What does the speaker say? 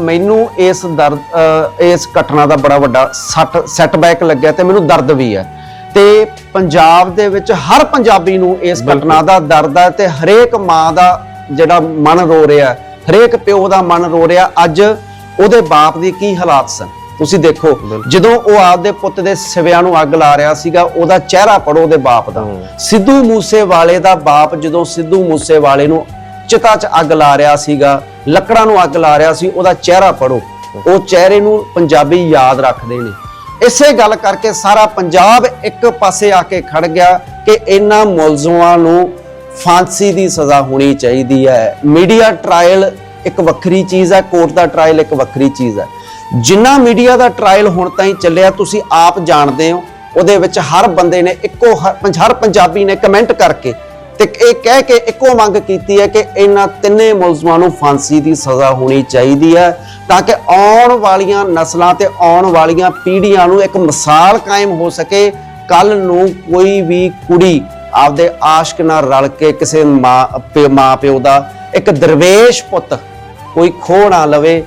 ਮੈਨੂੰ ਇਸ ਦਰਦ ਇਸ ਘਟਨਾ ਦਾ ਬੜਾ ਵੱਡਾ ਸੱਟ ਸੈਟਬੈਕ ਲੱਗਿਆ ਤੇ ਮੈਨੂੰ ਦਰਦ ਵੀ ਹੈ। ਤੇ ਪੰਜਾਬ ਦੇ ਵਿੱਚ ਹਰ ਪੰਜਾਬੀ ਨੂੰ ਇਸ ਘਟਨਾ ਦਾ ਦਰਦ ਹੈ ਤੇ ਹਰੇਕ ਮਾਂ ਦਾ ਜਿਹੜਾ ਮਨ ਰੋ ਰਿਹਾ ਹਰੇਕ ਪਿਓ ਦਾ ਮਨ ਰੋ ਰਿਹਾ ਅੱਜ ਉਹਦੇ ਬਾਪ ਦੇ ਕੀ ਹਾਲਾਤ ਸਨ? ਤੁਸੀਂ ਦੇਖੋ ਜਦੋਂ ਉਹ ਆਪਦੇ ਪੁੱਤ ਦੇ ਸਿਵਿਆਂ ਨੂੰ ਅੱਗ ਲਾ ਰਿਹਾ ਸੀਗਾ ਉਹਦਾ ਚਿਹਰਾ ਪੜੋ ਉਹਦੇ ਬਾਪ ਦਾ। ਸਿੱਧੂ ਮੂਸੇਵਾਲੇ ਦਾ ਬਾਪ ਜਦੋਂ ਸਿੱਧੂ ਮੂਸੇਵਾਲੇ ਨੂੰ ਚਿਤਾ 'ਚ ਅੱਗ ਲਾ ਰਿਹਾ ਸੀਗਾ, ਲੱਕੜਾਂ ਨੂੰ ਅੱਗ ਲਾ ਰਿਹਾ ਸੀ, ਉਹਦਾ ਚਿਹਰਾ ਪੜੋ ਉਹ ਚਿਹਰੇ ਨੂੰ ਪੰਜਾਬੀ ਯਾਦ ਰੱਖਦੇ ਨੇ। ਇਸੇ ਗੱਲ ਕਰਕੇ ਸਾਰਾ ਪੰਜਾਬ ਇੱਕ ਪਾਸੇ ਆ ਕੇ ਖੜ ਗਿਆ ਕਿ ਇਹਨਾਂ ਮੁਲਜ਼ਮਾਂ ਨੂੰ ਫਾਂਸੀ ਦੀ ਸਜ਼ਾ ਹੋਣੀ ਚਾਹੀਦੀ ਹੈ। ਮੀਡੀਆ ਟ੍ਰਾਇਲ ਇੱਕ ਵੱਖਰੀ ਚੀਜ਼ ਹੈ, ਕੋਰਟ ਦਾ ਟ੍ਰਾਇਲ ਇੱਕ ਵੱਖਰੀ ਚੀਜ਼ ਹੈ। ਜਿੰਨਾ ਮੀਡੀਆ ਦਾ ਟ੍ਰਾਇਲ ਹੁਣ ਤਾਈਂ ਚੱਲਿਆ, ਤੁਸੀਂ ਆਪ ਜਾਣਦੇ ਹੋ, ਉਹਦੇ ਵਿੱਚ ਹਰ ਬੰਦੇ ਨੇ ਇੱਕੋ ਹਰ ਪੰਜ- ਹਰ ਪੰਜਾਬੀ ਨੇ ਕਮੈਂਟ ਕਰਕੇ ਤੇ ਇਹ ਕਹਿ ਕੇ ਇੱਕੋ ਮੰਗ ਕੀਤੀ ਹੈ ਕਿ ਇਹਨਾਂ ਤਿੰਨੇ ਮੁਲਜ਼ਮਾਂ ਨੂੰ ਫਾਂਸੀ ਦੀ ਸਜ਼ਾ ਹੋਣੀ ਚਾਹੀਦੀ ਹੈ ਤਾਂ ਕਿ ਆਉਣ ਵਾਲੀਆਂ ਨਸਲਾਂ ਤੇ ਆਉਣ ਵਾਲੀਆਂ ਪੀੜ੍ਹੀਆਂ ਨੂੰ ਇੱਕ ਮਿਸਾਲ ਕਾਇਮ ਹੋ ਸਕੇ, ਕੱਲ ਨੂੰ ਕੋਈ ਵੀ ਕੁੜੀ ਆਪਦੇ ਆਸ਼ਕ ਨਾਲ ਰਲ ਕੇ ਕਿਸੇ ਮਾਂ ਪਿਓ- ਮਾਂ ਪਿਓ ਦਾ ਇੱਕ ਦਰਵੇਸ਼ ਪੁੱਤ ਕੋਈ ਖੋਹ ਨਾ ਲਵੇ